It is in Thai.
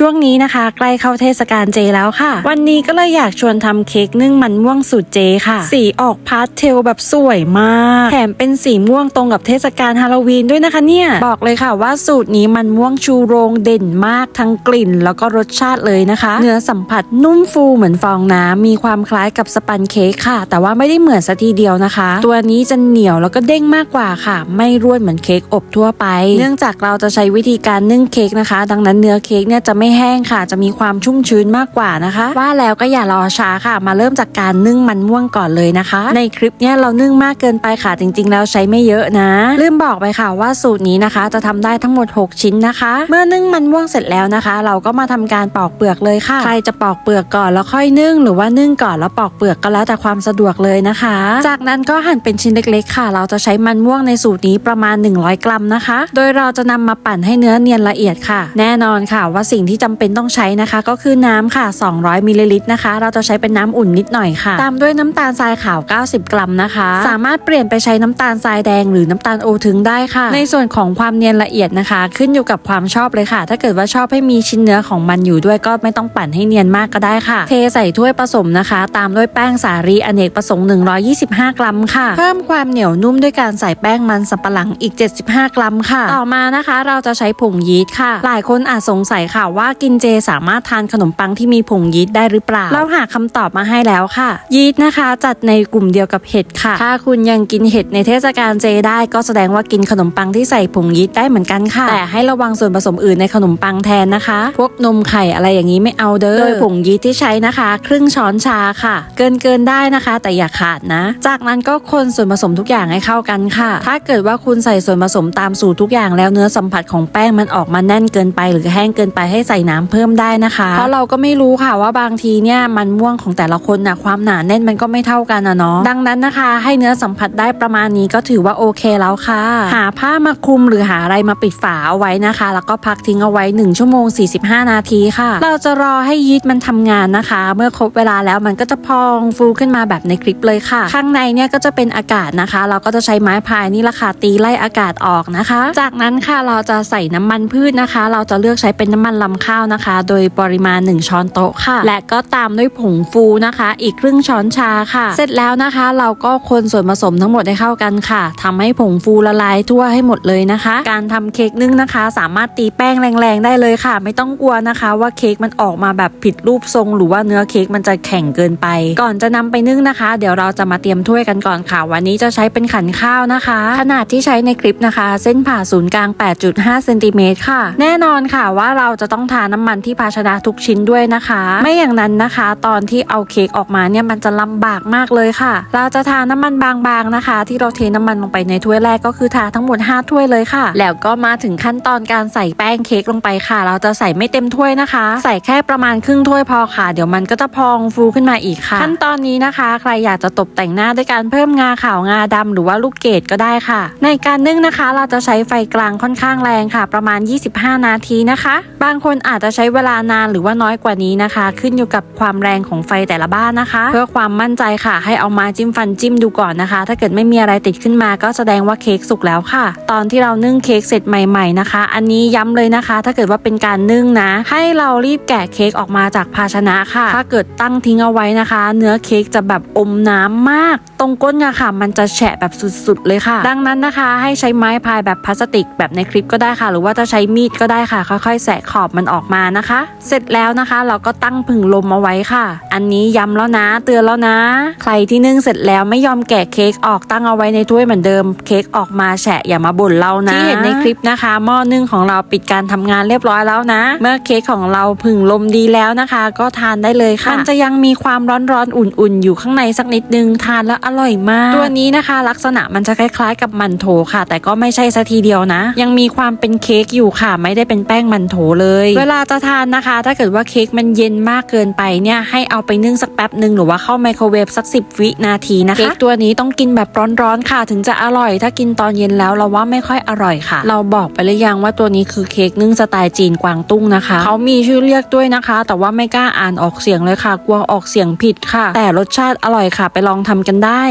ช่วงนี้นะคะ ใกล้เข้าเทศกาลเจแล้วค่ะ วันนี้ก็เลยอยากชวนทำเค้กนึ่งมันม่วงสูตรเจค่ะ สีออกพาสเทลแบบสวยมาก แถมเป็นสีม่วงตรงกับเทศกาลฮาโลวีนด้วยนะคะเนี่ยบอกเลยค่ะว่าสูตรนี้มันม่วงชูโรงเด่นมากทั้งกลิ่น แล้วก็รสชาติเลยนะคะ เนื้อสัมผัสนุ่มฟูเหมือนฟองน้ำมีความคล้ายกับสปันเค้กค่ะ แต่ว่าไม่ได้เหมือนซะทีเดียวนะคะ ตัวนี้จะเหนียวแล้วก็เด้งมากกว่าค่ะ ไม่ร่วนเหมือนเค้กอบทั่วไป เนื่องจากเราจะใช้วิธีการนึ่งเค้กนะคะ ดังนั้นเนื้อเค้กเนี่ยจะไม่แห้งค่ะ จะมีความชุ่มชื้นมากกว่านะคะ ว่าแล้วก็อย่ารอช้าค่ะ มาเริ่มจากการนึ่งมันม่วงก่อนเลยนะคะ ในคลิปเนี่ยเรานึ่งมากเกินไปค่ะจริง ๆ แล้วใช้ไม่เยอะนะ ลืมบอกไปค่ะว่าสูตรนี้นะคะ จะทำได้ทั้งหมด 6 ชิ้นนะคะ เมื่อนึ่งมันม่วงเสร็จแล้วนะคะ เราก็มาทำการปอกเปลือกเลยค่ะ ใครจะปอกเปลือกก่อนแล้วค่อยนึ่ง หรือว่านึ่งก่อนแล้วปอกเปลือกก็แล้วแต่ความสะดวกเลยนะคะ จากนั้นก็หั่นเป็นชิ้นเล็กๆ ค่ะ เราจะใช้มันม่วงในสูตรนี้ประมาณ 100 กรัมนะคะ โดยเราจะนำมาปั่นให้เนื้อเนียนละเอียดค่ะ แน่นอนค่ะว่าสิ่งที่จำเป็นต้องใช้นะคะ ก็คือน้ำค่ะ 200มิลลิลิตรนะคะ เราจะใช้เป็นน้ำอุ่นนิดหน่อยค่ะ ตามด้วยน้ำตาลทรายขาว 90 กรัมนะคะ สามารถเปลี่ยนไปใช้น้ำตาลทรายแดงหรือน้ำตาลโอทึงได้ค่ะ ในส่วนของความเนียนละเอียดนะคะ ขึ้นอยู่กับความชอบเลยค่ะ ถ้าเกิดว่าชอบให้มีชิ้นเนื้อของมันอยู่ด้วยก็ไม่ต้องปั่นให้เนียนมากก็ได้ค่ะ เทใส่ถ้วยผสมนะคะ ตามด้วยแป้งสาลีอเนกประสงค์ 125 กรัมค่ะ เพิ่มความเหนียวนุ่มด้วยการใส่แป้งมันสับปะหลังอีก 75 กรัมค่ะ ต่อมานะคะ เราจะใช้ผงยีสต์ค่ะ หลายคนอาจสงสัยค่ะว่ากินเจสามารถทานขนมปังที่มีผงยีสต์ได้หรือเปล่า เราหาคำตอบมาให้แล้วค่ะ ยีสต์นะคะ จัดในกลุ่มเดียวกับเห็ดค่ะ ถ้าคุณยังกินเห็ดในเทศกาลเจได้ก็แสดงว่ากินขนมปังที่ใส่ผงยีสต์ได้เหมือนกันค่ะ แต่ให้ระวังส่วนผสมอื่นในขนมปังแทนนะคะ พวกนมไข่อะไรอย่างนี้ไม่เอาเด้อ โดยผงยีสต์ที่ใช้นะคะ ครึ่งช้อนชาค่ะ เกินเกินได้นะคะ แต่อย่าขาดนะ จากนั้นก็คนส่วนผสมทุกอย่างให้เข้ากันค่ะ ถ้าเกิดว่าคุณใส่ส่วนผสมตามสูตรทุกอย่างแล้วเนื้อสัมผัสของแป้งมันออกมาแน่นเกินไป หรือแห้งเกินไปให้ใส่น้ำเพิ่มได้นะคะ เพราะเราก็ไม่รู้ค่ะว่าบางทีเนี่ยมันม่วงของแต่ละคนนะความหนาแน่นมันก็ไม่เท่ากันนะเนาะดังนั้นนะคะ ให้เนื้อสัมผัสได้ประมาณนี้ก็ถือว่าโอเคแล้วค่ะ หาผ้ามาคลุมหรือหาอะไรมาปิดฝาเอาไว้นะคะ แล้วก็พักทิ้งเอาไว้ 1 ชั่วโมง 45 นาทีค่ะ เราจะรอให้ยีสต์มันทำงานนะคะ เมื่อครบเวลาแล้วมันก็จะพองฟูขึ้นมาแบบในคลิปเลยค่ะ ข้างในเนี่ยก็จะเป็นอากาศนะคะ เราก็จะใช้ไม้พายนี่แหละค่ะตีไล่อากาศออกนะคะ จากนั้นค่ะเราจะใส่น้ำมันพืชนะคะ เราจะเลือกใช้เป็นน้ำมันลำข้าวนะคะ โดยปริมาณ 1 ช้อนโต๊ะค่ะ และก็ตามด้วยผงฟูนะคะ อีกครึ่งช้อนชาค่ะ เสร็จแล้วนะคะ เราก็คนส่วนผสมทั้งหมดให้เข้ากันค่ะทำให้ผงฟูละลายทั่วให้หมดเลยนะคะ การทำเค้กนึ่งนะคะ สามารถตีแป้งแรงๆได้เลยค่ะ ไม่ต้องกลัวนะคะว่าเค้กมันออกมาแบบผิดรูปทรง หรือว่าเนื้อเค้กมันจะแข็งเกินไป ก่อนจะนำไปนึ่งนะคะ เดี๋ยวเราจะมาเตรียมถ้วยกันก่อนค่ะ วันนี้จะใช้เป็นขันข้าวนะคะ ขนาดที่ใช้ในคลิปนะคะ เส้นผ่าศูนย์กลาง 8.5 เซนติเมตรค่ะ แน่นอนค่ะว่าเราจะต้องทาน้ำมันที่ภาชนะทุกชิ้นด้วยนะคะ ไม่อย่างนั้นนะคะ ตอนที่เอาเค้กออกมาเนี่ยมันจะลำบากมากเลยค่ะ เราจะทาน้ำมันบางๆนะคะ ที่เราเทน้ำมันลงไปในถ้วยแรกก็คือทาทั้งหมด 5 ถ้วยเลยค่ะ แล้วก็มาถึงขั้นตอนการใส่แป้งเค้กลงไปค่ะ เราจะใส่ไม่เต็มถ้วยนะคะ ใส่แค่ประมาณครึ่งถ้วยพอค่ะ เดี๋ยวมันก็จะพองฟูขึ้นมาอีกค่ะ ขั้นตอนนี้นะคะ ใครอยากจะตกแต่งหน้าด้วยการเพิ่มงาขาวงาดำหรือว่าลูกเกดก็ได้ค่ะ ในการนึ่งนะคะ เราจะใช้ไฟกลางค่อนข้างแรงค่ะ ประมาณ 25 นาทีนะคะ บางคนอาจจะใช้เวลานานหรือว่าน้อยกว่านี้นะคะ ขึ้นอยู่กับความแรงของไฟแต่ละบ้านนะคะ เพื่อความมั่นใจค่ะ ให้เอามาจิ้มฟันจิ้มดูก่อนนะคะ ถ้าเกิดไม่มีอะไรติดขึ้นมาก็แสดงว่าเค้กสุกแล้วค่ะ ตอนที่เรานึ่งเค้กเสร็จใหม่ๆนะคะ อันนี้ย้ำเลยนะคะ ถ้าเกิดว่าเป็นการนึ่งนะ ให้เรารีบแกะเค้กออกมาจากภาชนะค่ะ ถ้าเกิดตั้งทิ้งเอาไว้นะคะ เนื้อเค้กจะแบบอมน้ำมาก ตรงก้นอะค่ะ มันจะแฉะแบบสุดๆเลยค่ะ ดังนั้นนะคะ ให้ใช้ไม้พายแบบพลาสติกแบบในคลิปก็ได้ค่ะ หรือว่าจะใช้มีดก็ได้ค่ะ ค่อยๆ แสะขอบมันออกมานะคะ เสร็จแล้วนะคะ เราก็ตั้งผึ่งลมเอาไว้ค่ะ อันนี้ย้ำแล้วนะ เตือนแล้วนะ ใครที่นึ่งเสร็จแล้วไม่ยอมแกะเค้กออกตั้งเอาไว้ในถ้วยเหมือนเดิม เค้กออกมาแฉะอย่ามาบ่นเรานะที่เห็นในคลิปนะคะ หม้อนึ่งของเราปิดการทำงานเรียบร้อยแล้วนะ เมื่อเค้กของเราผึ่งลมดีแล้วนะคะ ก็ทานได้เลยค่ะมันจะยังมีความร้อนๆอุ่นๆ อยู่ข้างในสักนิดนึงทานแล้วอร่อยมาก ตัวนี้นะคะ ลักษณะมันจะคล้ายๆ กับมันโถค่ะ แต่ก็ไม่ใช่ซะทีเดียวนะ ยังมีความเป็นเค้กอยู่ค่ะ ไม่ได้เป็นแป้งมันโถเลยเวลาจะทานนะคะ ถ้าเกิดว่าเค้กมันเย็นมากเกินไปเนี่ยให้เอาไปนึ่งสักแป๊บหนึ่งหรือว่าเข้าไมโครเวฟสัก 10 วินาทีนะคะเค้กตัวนี้ต้องกินแบบร้อนๆค่ะ ถึงจะอร่อย ถ้ากินตอนเย็นแล้วเราว่าไม่ค่อยอร่อยค่ะ เราบอกไปหรือยังว่าตัวนี้คือเค้กนึ่งสไตล์จีนกวางตุ้งนะคะเขามีชื่อเรียกด้วยนะคะ แต่ว่าไม่กล้าอ่านออกเสียงเลยค่ะ กลัวออกเสียงผิดค่ะ แต่รสชาติอร่อยค่ะ ไปลองทำกันได้